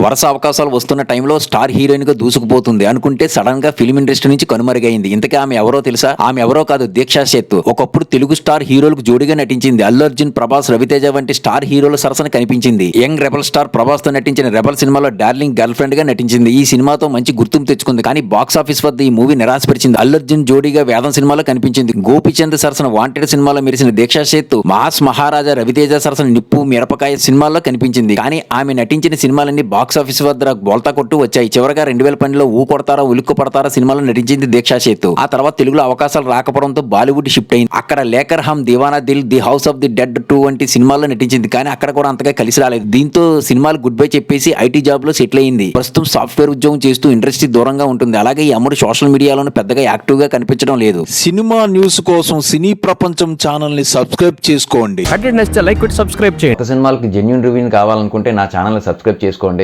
వరుస అవకాశాలు వస్తున్న టైంలో స్టార్ హీరోయిన్గా దూసుకుపోతుంది. అనుకుంటే సడన్గా ఫిల్మ్ ఇండస్ట్రీ నుంచి కనుమరుగైంది. ఇంతకీ ఆమె ఎవరో తెలుసా? ఆమె ఎవరో కాదు దీక్షా సేత్. ఒకప్పుడు తెలుగు స్టార్ హీరోలకు జోడిగా నటించింది. అల్లు అర్జున్ ప్రభాస్ రవితేజ వంటి స్టార్ హీరోల సరసన కనిపించింది. యంగ్ రెబల్ స్టార్ ప్రభాస్తో నటించిన రెబల్ సినిమాలో డార్లింగ్ గర్ల్ ఫ్రెండ్గా నటించింది. ఈ సినిమాతో మంచి గుర్తింపు తెచ్చుకుంది. కానీ బాక్స్ ఆఫీస్ వద్ద ఈ మూవీ నిరాశపరిచింది. అల్లు అర్జున్ జోడీగా వేదం సినిమాలో కనిపించింది. గోపిచంద్ సరసన వాంటెడ్ సినిమాలో మెరిసిన దీక్షా సేత్ మాస్ మహారాజా రవితేజ సరసన నిప్పు మిరపకాయ సినిమాల్లో కనిపించింది. కానీ ఆమె నటించిన సినిమాలన్నీ బాక్స్ ఆఫీస్ వద్ద బోల్తా కొట్టు వచ్చాయి. చివరగా రెండు వేల పన్నెండులో ఊ కొడతారా ఉలుక్కు పడతారా సినిమాలో నటించింది దీక్షా సేత్. ఆ తర్వాత తెలుగులో అవకాశాలు రాకపోవడంతో బాలీవుడ్ షిఫ్ట్ అయింది. అక్కడ Lekar Hum Deewana Dil the house of the dead two వంటి సినిమాల్లో నటించింది. కానీ అక్కడ కూడా అంతగా కలిసి రాలేదు. దీంతో సినిమాలు గుడ్ బై చెప్పేసి ఐటీ జాబ్లో సెటిల్ అయింది. ప్రస్తుతం సాఫ్ట్వేర్ ఉద్యోగం చేస్తూ ఇండస్ట్రీ దూరంగా ఉంటుంది. అలాగే ఈ అమ్ముడు సోషల్ మీడియాలోనూ పెద్దగా యాక్టివ్గా కనిపించడం లేదు. సినిమా న్యూస్ కోసం సినీ ప్రపంచం ఛానల్ని సబ్స్క్రైబ్ చేసుకోండి. లైక్ సబ్స్క్రైబ్ చేయండి. సినిమాలకి జెన్యున్ రివ్యూ కావాలనుకుంటే నా ఛానల్ సబ్స్క్రైబ్ చేసుకోండి.